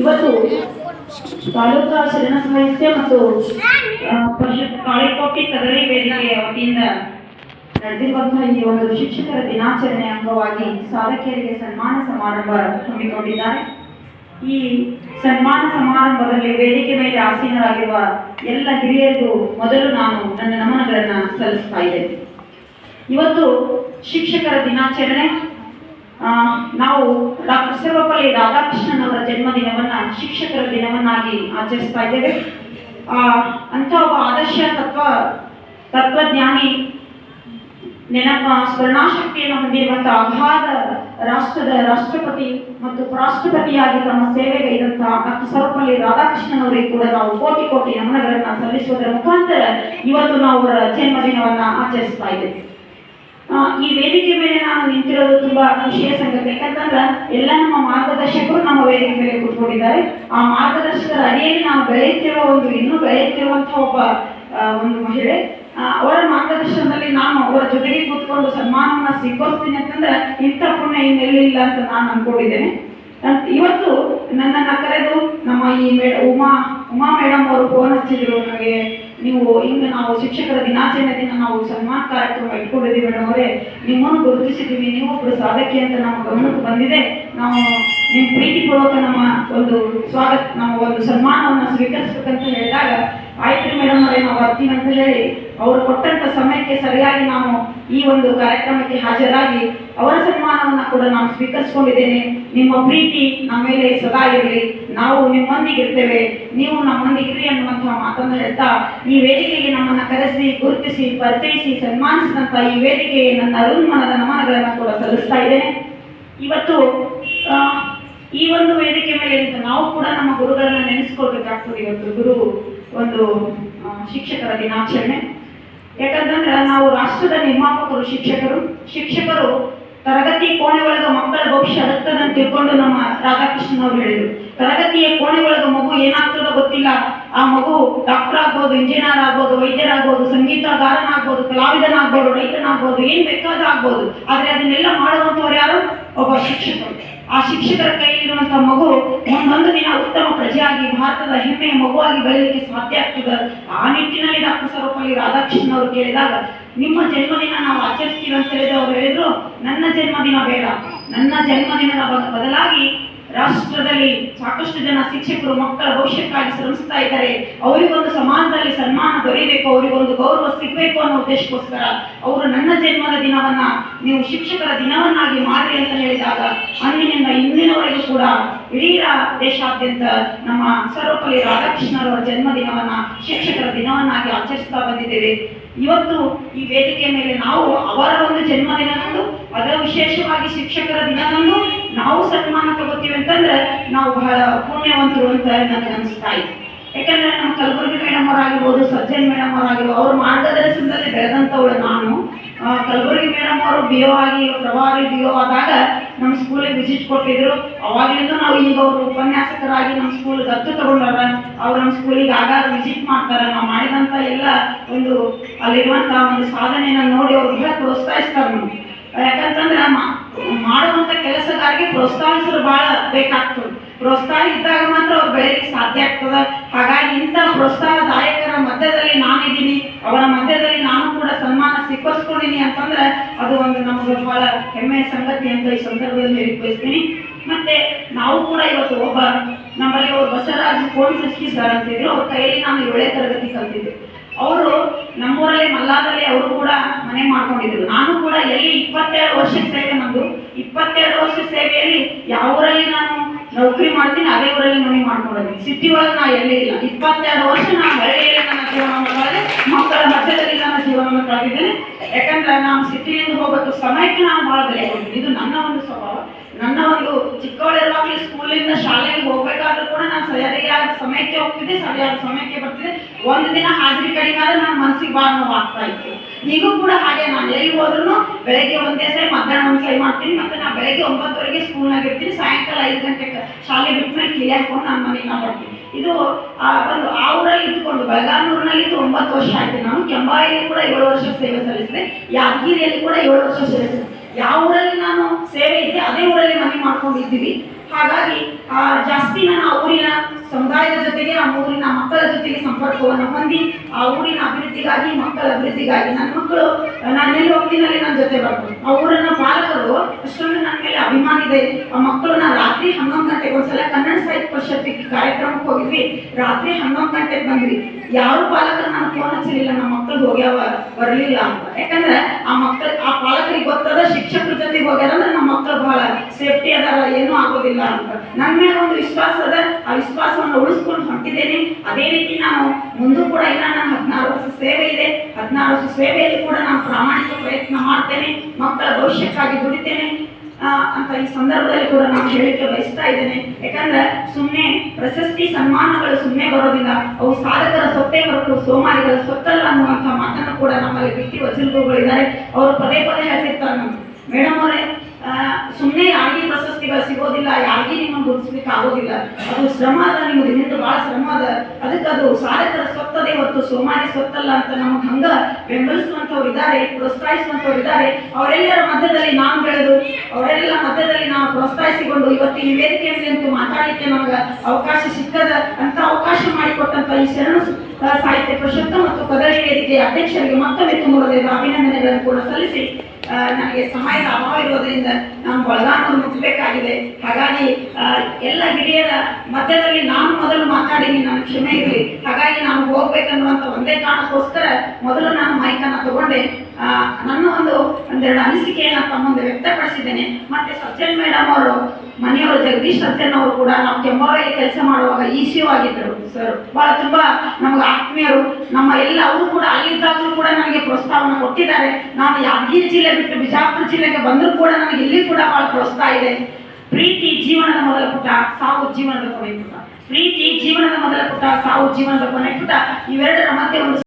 ಇವತ್ತು ತಾಲೂಕಾ ಶರಣ ಸಾಹಿತ್ಯ ಮತ್ತು ತಾಳಿಕೋಟೆ ಕದರಿ ವೇದಿಕೆಯ ವತಿಯಿಂದ ನಡೆದಿರುವಂತಹ ಈ ಒಂದು ಶಿಕ್ಷಕರ ದಿನಾಚರಣೆ ಅಂಗವಾಗಿ ಸಾಧಕಿಯರಿಗೆ ಸನ್ಮಾನ ಸಮಾರಂಭ ಹಮ್ಮಿಕೊಂಡಿದ್ದಾರೆ. ಈ ಸನ್ಮಾನ ಸಮಾರಂಭದಲ್ಲಿ ವೇದಿಕೆ ಮೇಲೆ ಆಸೀನರಾಗಿರುವ ಎಲ್ಲ ಹಿರಿಯರಿಗೂ ಮೊದಲು ನಾನು ನನ್ನ ನಮನಗಳನ್ನು ಸಲ್ಲಿಸ್ತಾ ಇದ್ದೇನೆ. ಇವತ್ತು ಶಿಕ್ಷಕರ ದಿನಾಚರಣೆ. ನಾವು ಡಾಕ್ಟರ್ ಸರ್ವಪಲ್ಲಿ ರಾಧಾಕೃಷ್ಣನ್ ಅವರ ಜನ್ಮದಿನವನ್ನ ಶಿಕ್ಷಕರ ದಿನವನ್ನಾಗಿ ಆಚರಿಸ್ತಾ ಇದ್ದೇವೆ. ಆ, ಅಂತ ಒಬ್ಬ ಆದರ್ಶ ತತ್ವ ತತ್ವಜ್ಞಾನಿ ನೆನಪ ಸ್ಮರಣಾಶಕ್ತಿಯನ್ನು ಹೊಂದಿರುವಂತಹ ಅಗಾಧ ರಾಷ್ಟ್ರದ ರಾಷ್ಟ್ರಪತಿ ಮತ್ತು ಉಪರಾಷ್ಟ್ರಪತಿಯಾಗಿ ತಮ್ಮ ಸೇವೆಗೈದಂತಹ ಡಾಕ್ಟರ್ ಸರ್ವಪಲ್ಲಿ ರಾಧಾಕೃಷ್ಣನ್ ಅವರಿಗೆ ಕೂಡ ನಾವು ಕೋಟಿ ಕೋಟಿ ನಮನಗಳನ್ನ ಸಲ್ಲಿಸುವುದರ ಮುಖಾಂತರ ಇವತ್ತು ನಾವು ಅವರ ಜನ್ಮದಿನವನ್ನ ಆಚರಿಸ್ತಾ ಇದ್ದೇವೆ. ಈ ವೇದಿಕೆ ಮೇಲೆ ನಾನು ನಿಂತಿರೋದು ತುಂಬಾ ಖುಷಿಯ ಸಂಗತಿ. ಯಾಕಂತಂದ್ರ ಎಲ್ಲ ನಮ್ಮ ಮಾರ್ಗದರ್ಶಕರು ನಮ್ಮ ವೇದಿಕೆ ಮೇಲೆ ಕೂತ್ಕೊಂಡಿದ್ದಾರೆ. ಆ ಮಾರ್ಗದರ್ಶಕರ ಅಡಿಯಲ್ಲಿ ನಾವು ಬೆಳೆಯುತ್ತಿರುವ ಒಂದು, ಇನ್ನೂ ಬೆಳೆಯುತ್ತಿರುವಂತಹ ಒಬ್ಬ ಒಂದು ಮಹಿಳೆ. ಅವರ ಮಾರ್ಗದರ್ಶನದಲ್ಲಿ ನಾನು ಅವರ ಜೊತೆಗೆ ಕೂತ್ಕೊಂಡು ಸನ್ಮಾನವನ್ನ ಸ್ವೀಕರಿಸ್ತೀನಿ ಅಂತಂದ್ರೆ ಇಂಥ ಪುಣ್ಯ ಇನ್ನೆಲ್ಲಿಲ್ಲ ಅಂತ ನಾನು ಅನ್ಕೊಂಡಿದ್ದೇನೆ. ಇವತ್ತು ನನ್ನನ್ನ ಕರೆದು ನಮ್ಮ ಈ ಮೇಡ ಉಮಾ ಉಮಾ ಮೇಡಮ್ ಅವರು ಫೋನ್ ಹಚ್ಚಿದ್ರು ನನಗೆ ನೀವು ಹಿಂಗೆ ನಾವು ಶಿಕ್ಷಕರ ದಿನಾಚರಣೆ ದಿನ ನಾವು ಸನ್ಮಾನ ಕಾರ್ಯಕ್ರಮ ಇಟ್ಕೊಂಡಿದ್ದೀವಿ ಮೇಡಮ್ ಅವರೇ. ನಿಮ್ಮನ್ನು ಗುರುತಿಸಿದ್ದೀವಿ, ನೀವು ಒಬ್ಬರು ಸಾಧಕಿ ಅಂತ ನಮ್ಮ ಗಮನಕ್ಕೆ ಬಂದಿದೆ. ನಾವು ನಿಮ್ಮ ಪ್ರೀತಿ ಪೂರ್ವಕ ನಮ್ಮ ಒಂದು ಸ್ವಾಗತ, ನಮ್ಮ ಒಂದು ಸನ್ಮಾನವನ್ನು ಸ್ವೀಕರಿಸ್ಬೇಕಂತ ಹೇಳಿದಾಗ ಆಯ್ತು ಮೇಡಮ್ ಅವರೇ, ನಾವು ಬರ್ತೀವಿ ಅಂತ ಹೇಳಿ ಅವರು ಕೊಟ್ಟಂತ ಸಮಯಕ್ಕೆ ಸರಿಯಾಗಿ ನಾನು ಈ ಒಂದು ಕಾರ್ಯಕ್ರಮಕ್ಕೆ ಹಾಜರಾಗಿ ಅವರ ಸನ್ಮಾನವನ್ನು ಕೂಡ ನಾನು ಸ್ವೀಕರಿಸಿಕೊಂಡಿದ್ದೇನೆ. ನಿಮ್ಮ ಪ್ರೀತಿ ನಮ್ಮ ಮೇಲೆ ಸದಾ ಇರಲಿ. ನಾವು ನಿಮ್ಮೊಂದಿಗೆ ಇರ್ತೇವೆ ನೀವು ನಮ್ಮೊಂದಿಗೆ ಇರಿ ಅನ್ನುವಂತಹ ಮಾತನ್ನು ಹೇಳ್ತಾ, ಈ ವೇದಿಕೆಗೆ ನಮ್ಮನ್ನ ಕರೆಸಿ, ಗುರುತಿಸಿ, ಪರಿಚಯಿಸಿ ಸನ್ಮಾನಿಸಿದಂತ ಈ ವೇದಿಕೆಗೆ ನನ್ನ ಅರುಣ್ಮನದ ನಮನಗಳನ್ನು ಕೂಡ ಸಲ್ಲಿಸ್ತಾ ಇದ್ದೇನೆ. ಇವತ್ತು ಈ ಒಂದು ವೇದಿಕೆ ಮೇಲೆ ನಾವು ಕೂಡ ನಮ್ಮ ಗುರುಗಳನ್ನ ನೆನೆಸ್ಕೊಳ್ಬೇಕಾಗ್ತದೆ ಇವತ್ತು. ಗುರು ಒಂದು ಶಿಕ್ಷಕರ ದಿನಾಚರಣೆ. ಯಾಕಂತಂದ್ರೆ ನಾವು ರಾಷ್ಟ್ರದ ನಿರ್ಮಾಪಕರು, ಶಿಕ್ಷಕರು. ಶಿಕ್ಷಕರು ತರಗತಿ ಕೋಣೆ ಒಳಗ ಮಕ್ಕಳ ಭವಿಷ್ಯ ಅಗತ್ತದಂತ ತಿಳ್ಕೊಂಡು ನಮ್ಮ ರಾಧಾಕೃಷ್ಣನ್ ಅವರು ಹೇಳಿದ್ರು. ತರಗತಿಯ ಕೋಣೆ ಮಗು ಏನಾಗ್ತದೋ ಗೊತ್ತಿಲ್ಲ. ಆ ಮಗು ಡಾಕ್ಟರ್ ಆಗ್ಬೋದು ಇಂಜಿನಿಯರ್ ಆಗ್ಬೋದು ವೈದ್ಯರಾಗ್ಬೋದು ಸಂಗೀತಗಾರನಾಗ್ಬೋದು, ಕಲಾವಿದನಾಗ್ಬೋದು, ರೈತನಾಗ್ಬೋದು, ಏನ್ ಬೇಕಾದ ಆಗ್ಬೋದು. ಆದ್ರೆ ಅದನ್ನೆಲ್ಲ ಮಾಡುವಂತವ್ರು ಯಾರು? ಒಬ್ಬ ಶಿಕ್ಷಕರು. ಆ ಶಿಕ್ಷಕರ ಕೈಲಿರುವಂತಹ ಮಗು ಒಂದೊಂದು ದಿನ ಉತ್ತಮ ಪ್ರಜೆಯಾಗಿ, ಭಾರತದ ಹೆಮ್ಮೆಯ ಮಗುವಾಗಿ ಬೆಳೆಯಲಿಕ್ಕೆ ಸಾಧ್ಯ ಆಗ್ತದೆ. ಆ ನಿಟ್ಟಿನಲ್ಲಿ ಡಾಕ್ಟರ್ ಸರ್ವಪಲ್ಲಿ ರಾಧಾಕೃಷ್ಣ ಅವರು ಕೇಳಿದಾಗ, ನಿಮ್ಮ ಜನ್ಮದಿನ ನಾವು ಆಚರಿಸ್ತೀವಿ ಅಂತ ಹೇಳಿದ್ರೆ ಅವ್ರು ಹೇಳಿದ್ರು, ನನ್ನ ಜನ್ಮದಿನ ಬೇಡ. ನನ್ನ ಜನ್ಮದಿನದ ಬದಲಾಗಿ ರಾಷ್ಟ್ರದಲ್ಲಿ ಸಾಕಷ್ಟು ಜನ ಶಿಕ್ಷಕರು ಮಕ್ಕಳ ಭವಿಷ್ಯಕ್ಕಾಗಿ ಶ್ರಮಿಸ್ತಾ ಇದ್ದಾರೆ. ಅವರಿಗೊಂದು ಸಮಾಜದಲ್ಲಿ ಸನ್ಮಾನ ದೊರೆಯಬೇಕು, ಅವರಿಗೊಂದು ಗೌರವ ಸಿಗಬೇಕು ಅನ್ನೋ ಉದ್ದೇಶಕ್ಕೋಸ್ಕರ ಅವರು ನನ್ನ ಜನ್ಮದ ದಿನವನ್ನ ನೀವು ಶಿಕ್ಷಕರ ದಿನವನ್ನಾಗಿ ಮಾಡಿ ಅಂತ ಹೇಳಿದಾಗ ಅಂದಿನಿಂದ ಇಂದಿನವರೆಗೂ ಕೂಡ ಇಡೀ ದೇಶಾದ್ಯಂತ ನಮ್ಮ ಸರ್ವಪಲ್ಲಿ ರಾಧಾಕೃಷ್ಣರವರ ಜನ್ಮದಿನವನ್ನ ಶಿಕ್ಷಕರ ದಿನವನ್ನಾಗಿ ಆಚರಿಸ್ತಾ ಬಂದಿದ್ದೇವೆ. ಇವತ್ತು ಈ ವೇದಿಕೆ ಮೇಲೆ ನಾವು ಅವರ ಒಂದು ಜನ್ಮದಿನದಂದು, ಅದರ ವಿಶೇಷವಾಗಿ ಶಿಕ್ಷಕರ ದಿನದಂದು ನಾವು ಸನ್ಮಾನ ತಗೋತೀವಿ ಅಂತಂದ್ರೆ ನಾವು ಬಹಳ ಪುಣ್ಯವಂತರು ಅಂತ ನನಗೆ ಅನಿಸ್ತಾ ಇದೆ. ಯಾಕಂದ್ರೆ ನಮ್ಮ ಕಲಬುರಗಿ ಮೇಡಮ್ ಅವರಾಗಿರ್ಬೋದು, ಸಜ್ಜನ್ ಮೇಡಮ್ ಅವರಾಗಿರ್ಬೋದು, ಅವ್ರ ಮಾರ್ಗದರ್ಶನದಲ್ಲಿ ಬೆಳೆದಂತವಳು ನಾನು. ಕಲಬುರಗಿ ಮೇಡಮ್ ಅವರು ಬಿ ಒ ಆಗಿ ಪ್ರಭಾವಿ ಬಿ ಒ ಆದಾಗ ನಮ್ಮ ಸ್ಕೂಲಿಗೆ ವಿಸಿಟ್ ಕೊಟ್ಟಿದ್ರು. ಅವಾಗಲಿಂದ ನಾವು ಈಗ ಅವರು ಉಪನ್ಯಾಸಕರಾಗಿ ನಮ್ಮ ಸ್ಕೂಲ್ ದತ್ತು ತಗೊಂಡಾರ. ಅವ್ರು ನಮ್ಮ ಸ್ಕೂಲಿಗೆ ಆಗಾಗ ವಿಸಿಟ್ ಮಾಡ್ತಾರೆ. ನಾವು ಮಾಡಿದಂಥ ಎಲ್ಲ ಒಂದು ಅಲ್ಲಿರುವಂತಹ ಒಂದು ಸಾಧನೆಯನ್ನು ನೋಡಿ ಅವ್ರು ಬಹಳ ಪ್ರೋತ್ಸಾಹಿಸ್ತಾರೆ ನಮ್ಗೆ. ಯಾಕಂತಂದ್ರೆ ಮಾಡುವಂತ ಕೆಲಸದಾರಿಗೆ ಪ್ರೋತ್ಸಾಹಿಸಲು ಬಹಳ ಬೇಕಾಗ್ತದೆ. ಪ್ರೋತ್ಸಾಹ ಇದ್ದಾಗ ಮಾತ್ರ ಅವ್ರು ಬೆಳೆಯಲಿಕ್ಕೆ ಸಾಧ್ಯ ಆಗ್ತದ. ಹಾಗಾಗಿ ಇಂಥ ಪ್ರೋತ್ಸಾಹದಾಯಕರ ಮಧ್ಯದಲ್ಲಿ ನಾನಿದ್ದೀನಿ. ಅವರ ಮಧ್ಯದಲ್ಲಿ ನಾನು ಕೂಡ ಸನ್ಮಾನ ಸ್ವೀಕರಿಸ್ಕೊಂಡಿನಿ ಅಂತಂದ್ರೆ ಅದು ಒಂದು ನಮಗೆ ಬಹಳ ಹೆಮ್ಮೆಯ ಸಂಗತಿ ಅಂತ ಈ ಸಂದರ್ಭದಲ್ಲಿ ಹೇಳಿ ಬಯಸ್ತೀನಿ ಮತ್ತೆ ನಾವು ಕೂಡ ಇವತ್ತು ಒಬ್ಬ, ನಮ್ಮಲ್ಲಿ ಒಬ್ಬ ಬಸವರಾಜ್ ಕೋಣ್ ಸೃಷ್ಟಿ ಅಂತಿದ್ರು ಅವ್ರ ಕೈಯಲ್ಲಿ ನಾನು ಏಳೇ ತರಗತಿ ಕಲ್ತಿದ್ದೆ. ಅವರು ನಮ್ಮೂರಲ್ಲಿ ಮಲ್ಲಾದಲ್ಲಿ ಅವರು ಕೂಡ ಮನೆ ಮಾಡ್ಕೊಂಡಿದ್ರು. ನಾನು ಕೂಡ ಎಲ್ಲಿ ಇಪ್ಪತ್ತೆರಡು ವರ್ಷ ಸೇವೆ ನಂದು. ಇಪ್ಪತ್ತೆರಡು ವರ್ಷ ಸೇವೆಯಲ್ಲಿ ಯಾವ ಊರಲ್ಲಿ ನಾನು ನೌಕರಿ ಮಾಡ್ತೀನಿ, ಅದೇ ಊರಲ್ಲಿ ಮನೆ ಮಾಡ್ಕೊಂಡಿದ್ದೀನಿ ಸಿಟಿ ಒಳಗೆ ನಾ ಎಲ್ಲೇ ಇಲ್ಲ. ಇಪ್ಪತ್ತೆರಡು ವರ್ಷ ನಾನು ಹಳ್ಳಿಯಲ್ಲಿ ನನ್ನ ಜೀವನವನ್ನು ಕಳೆದೆ ಮಕ್ಕಳ ಮಧ್ಯದಲ್ಲಿ ನನ್ನ ಜೀವನವನ್ನು ಕಳೆದಿದ್ದೇನೆ ಯಾಕಂದ್ರೆ ನಾನು ಸಿಟಿಯಿಂದ ಹೋಗೋದು ಸಮಯಕ್ಕೆ ನಾನು ಬಹಳ ಬೆಲೆ ಕೊಡ್ತೀನಿ ಇದು ನನ್ನ ಒಂದು ಸ್ವಭಾವ. ನನ್ನ ಒಂದು ಚಿಕ್ಕವಳಿರುವಾಗಲೇ ಸ್ಕೂಲಿಂದ ಶಾಲೆಗೆ ಹೋಗ್ಬೇಕಾದ್ರೂ ಕೂಡ ನಾನು ಸರಿಯಾದ ಸಮಯಕ್ಕೆ ಹೋಗ್ತಿದ್ದೆ, ಸರಿಯಾದ ಸಮಯಕ್ಕೆ ಬರ್ತಿದ್ದೆ. ಒಂದು ದಿನ ಹಾಜರಿ ಕಡಿಮೆ ಆದ್ರೆ ನನ್ನ ಮನಸ್ಸಿಗೆ ಭಾಳ ಆಗ್ತಾ ಇತ್ತು. ಈಗೂ ಕೂಡ ಹಾಗೆ ನಾನು ಎಲ್ಲಿ ಹೋದ್ರು ಬೆಳಗ್ಗೆ ಒಂದೇ ಸರಿ ಮಧ್ಯಾಹ್ನ ಒಂದು ಸರಿ ಮಾಡ್ತೀನಿ, ಮತ್ತೆ ನಾನು ಬೆಳಗ್ಗೆ ಒಂಬತ್ತುವರೆಗೆ ಸ್ಕೂಲ್ನಾಗ ಇರ್ತೀನಿ, ಸಾಯಂಕಾಲ ಐದು ಗಂಟೆಗೆ ಶಾಲೆ ಬಿಟ್ಮೇಲೆ ಕ್ಲಿಯರ್ ಹಾಕೊಂಡು ನಾನು ಮನೆಗೆ ನಾ ಬರ್ತೀನಿ ಇದು ಒಂದು ಆ ಊರಲ್ಲಿ ಇದ್ದುಕೊಂಡು ಬೆಳಗಾನೂರಿನಲ್ಲಿ ಇದು ಒಂಬತ್ತು ವರ್ಷ ಆಯ್ತು. ನಾನು ಕೆಂಬಾಯಲ್ಲಿ ಕೂಡ ಏಳು ವರ್ಷ ಸೇವೆ ಸಲ್ಲಿಸಿದೆ. ಯಾದಗಿರಿಯಲ್ಲಿ ಕೂಡ ಏಳು ವರ್ಷ ಸೇವೆ ಸಲ್ಲಿಸಿದೆ. ಯಾವ ಊರಲ್ಲಿ ನಾನು ಸೇವೆ ಇದೆ ಅದೇ ಊರಲ್ಲಿ ಮನೆ ಮಾಡ್ಕೊಂಡಿದ್ದೀವಿ. ಹಾಗಾಗಿ ಜಾಸ್ತಿ ನಾನು ಆ ಊರಿನ ಸಮುದಾಯದ ಜೊತೆಗೆ, ಆ ಊರಿನ ಮಕ್ಕಳ ಜೊತೆಗೆ ಸಂಪರ್ಕವನ್ನು ಹೊಂದಿ, ಆ ಊರಿನ ಅಭಿವೃದ್ಧಿಗಾಗಿ, ಮಕ್ಕಳ ಅಭಿವೃದ್ಧಿಗಾಗಿ. ನನ್ನ ಮಕ್ಕಳು, ನಾನು ಎಲ್ಲಿ ಹೋಗ್ತೀನಲ್ಲಿ ನನ್ನ ಜೊತೆ ಬರ್ತಾರೆ ಆ ಊರಿನ ಪಾಲಕರು ಅಷ್ಟೊಂದು ನನ್ನ ಮೇಲೆ ಅಭಿಮಾನ ಇದೆ. ಆ ಮಕ್ಕಳು, ನಾನು ರಾತ್ರಿ ಹನ್ನೊಂದು ಗಂಟೆಗೆ ಒಂದ್ಸಲ ಕನ್ನಡ ಸಾಹಿತ್ಯ ಪರಿಷತ್ತಿಗೆ ಕಾರ್ಯಕ್ರಮಕ್ಕೆ ಹೋಗಿದ್ವಿ. ರಾತ್ರಿ ಹನ್ನೊಂದು ಗಂಟೆಗೆ ಬಂದ್ವಿ. ಯಾರು ಪಾಲಕರು ನಾನು ಫೋನ್ ಹಚ್ಚಲಿಲ್ಲ ನಮ್ಮ ಮಕ್ಕಳು ಹೋಗ್ಯಾವ ಬರಲಿಲ್ಲ ಅಂತ. ಯಾಕಂದ್ರೆ ಆ ಮಕ್ಕಳ ಆ ಪಾಲಕರಿಗೆ ಗೊತ್ತದ ಶಿಕ್ಷಕರ ಜೊತೆಗೆ ಹೋಗ್ಯಾರ ಅಂದ್ರೆ ನಮ್ಮ ಮಕ್ಕಳು ಬಹಳ ಸೇಫ್ಟಿ ಅದಾರ, ಏನೂ ಆಗೋದಿಲ್ಲ ಅಂತ. ನನ್ನ ಮೇಲೆ ಒಂದು ವಿಶ್ವಾಸ ಅದ. ಆ ವಿಶ್ವಾಸವನ್ನು ಉಳಿಸ್ಕೊಂಡು ಹೊಂಟಿದ್ದೇನೆ ಅದೇ ರೀತಿ ನಾನು ಮುಂದೂ ಕೂಡ ಇಲ್ಲ. ನನ್ನ ಹದಿನಾರು ವರ್ಷ ಸೇವೆ ಇದೆ. ಹದಿನಾರು ವರ್ಷ ಸೇವೆಯಲ್ಲಿ ಕೂಡ ನಾನು ಪ್ರಾಮಾಣಿಕ ಪ್ರಯತ್ನ ಮಾಡ್ತೇನೆ. ಮಕ್ಕಳ ಭವಿಷ್ಯಕ್ಕಾಗಿ ದುಡಿತೇನೆ. ಅಂತ ಈ ಸಂದರ್ಭದಲ್ಲಿ ಕೂಡ ನಾನು ಹೇಳಿಕೆ ಬಯಸ್ತಾ ಇದ್ದೇನೆ. ಯಾಕಂದ್ರೆ ಸುಮ್ಮನೆ ಪ್ರಶಸ್ತಿ ಸನ್ಮಾನಗಳು ಸುಮ್ಮನೆ ಬರೋದಿಲ್ಲ. ಅವು ಸಾಧಕರ ಸೊತ್ತೇ ಹೊರತು ಸೋಮಾರಿಗಳ ಸೊತ್ತಲ್ಲ ಅನ್ನುವಂಥ ಮಾತನ್ನು ಕೂಡ ನಮ್ಮಲ್ಲಿ ಬಿಟ್ಟಿ ವಚನಗಳಿದ್ದಾರೆ ಅವರು ಪದೇ ಪದೇ ಹೇಳ್ತಿರ್ತಾರೆ ನಮ್ಗೆ ಮೇಡಮ್ ಅವರೇ ಸುಮ್ಮನೆ ಯಾರಿಗೆ ಪ್ರಶಸ್ತಿಗಳು ಸಿಗೋದಿಲ್ಲ, ಯಾರಿಗೆ ನಿಮ್ಮನ್ನು ಗುರುತಿಸ್ಲಿಕ್ಕೆ ಆಗೋದಿಲ್ಲ. ಅದು ಶ್ರಮ ಅದ ನಿಮ್ಗೆ, ನಿಮ್ದು ಭಾಳ ಶ್ರಮ ಅದ. ಅದಕ್ಕೆ ಅದು ಸಾಧಕರ ಸ್ವತ್ತದೆ ಹೊತ್ತು, ಸೋಮಾರಿ ಸ್ವತ್ತಲ್ಲ ಅಂತ ನಮ್ಗೆ ಹಂಗ ಬೆಂಬಲಿಸುವಂಥವ್ರು ಇದ್ದಾರೆ ಪ್ರೋತ್ಸಾಹಿಸುವಂಥವ್ರು ಇದ್ದಾರೆ ಅವರೆಲ್ಲರ ಮಧ್ಯದಲ್ಲಿ ನಾನು ಬೆಳೆದು, ಅವರೆಲ್ಲ ಮಧ್ಯದಲ್ಲಿ ನಾವು ಪ್ರೋತ್ಸಾಹಿಸಿಕೊಂಡು ಇವತ್ತು ಈ ವೇದಿಕೆಯಲ್ಲಿ ಅಂತೂ ಮಾತಾಡಲಿಕ್ಕೆ ನಮ್ಗೆ ಅವಕಾಶ ಸಿಕ್ಕದ ಅಂತ ಅವಕಾಶ ಮಾಡಿಕೊಟ್ಟಂತ ಈ ಶರಣ ಸಾಹಿತ್ಯ ಪ್ರಶಸ್ತ ಮತ್ತು ಕದಳಿ ವೇದಿಕೆಯ ಅಧ್ಯಕ್ಷರಿಗೆ ಮತ್ತೊಮ್ಮೆ ತುಂಬುವುದರಿಂದ ಅಭಿನಂದನೆಗಳನ್ನು ಕೂಡ ಸಲ್ಲಿಸಿ. ಆ, ನನಗೆ ಸಮಯದ ಅಭಾವ ಇರೋದ್ರಿಂದ ನಾನು ಬಳಗಾನವನ್ನು ಮುಚ್ಚಬೇಕಾಗಿದೆ ಹಾಗಾಗಿ ಎಲ್ಲ ಹಿರಿಯರ ಮಧ್ಯದಲ್ಲಿ ನಾನು ಮೊದಲು ಮಾತಾಡಿನಿ ನನ್ನ ಕ್ಷಮೆ ಇರಲಿ. ಹಾಗಾಗಿ ನಾನು ಹೋಗ್ಬೇಕನ್ನುವಂಥ ಒಂದೇ ಕಾರಣಕ್ಕೋಸ್ಕರ ಮೊದಲು ನಾನು ಮೈಕನ್ನು ತಗೊಂಡೆ. ನನ್ನ ಒಂದು ಒಂದೆರಡು ಅನಿಸಿಕೆಯನ್ನು ತಮ್ಮ ವ್ಯಕ್ತಪಡಿಸಿದ್ದೇನೆ. ಮತ್ತೆ ಸಜ್ಜನ್ ಮೇಡಮ್ ಅವರು ಮನೆಯವರು ಜಗದೀಶ್ ಸಜ್ಜನ್ ಅವರು ಕೂಡ ನಾವು ಕೆಂಬಾವಲ್ಲಿ ಕೆಲಸ ಮಾಡುವಾಗ ಇಸಿಯು ಆಗಿದ್ದರು ಸರ್. ಬಹಳ ತುಂಬಾ ನಮಗೆ ಆತ್ಮೀಯರು ನಮ್ಮ ಎಲ್ಲ ಅವರು ಕೂಡ ಅಲ್ಲಿದ್ದಾಗಲೂ ಕೂಡ ನನಗೆ ಪ್ರೋತ್ಸಾಹವನ್ನು ಕೊಟ್ಟಿದ್ದಾರೆ. ನಾನು ಯಾದಗಿರಿ ಜಿಲ್ಲೆ ಬಿಟ್ಟು ಬಿಜಾಪುರ ಜಿಲ್ಲೆಗೆ ಬಂದರೂ ಕೂಡ ನನಗೆ ಇಲ್ಲಿ ಕೂಡ ಬಹಳ ಪ್ರೋತ್ಸಾಹ ಇದೆ. ಪ್ರೀತಿ ಜೀವನದ ಮೊದಲ ಪುಟ, ಸಾವು ಜೀವನದ ಕೊನೆ ಪುಟ. ಪ್ರೀತಿ ಜೀವನದ ಮೊದಲ ಪುಟ, ಸಾವು ಜೀವನದ ಕೊನೆ ಪುಟ. ಇವೆರಡರ ಮಧ್ಯೆ ಒಂದು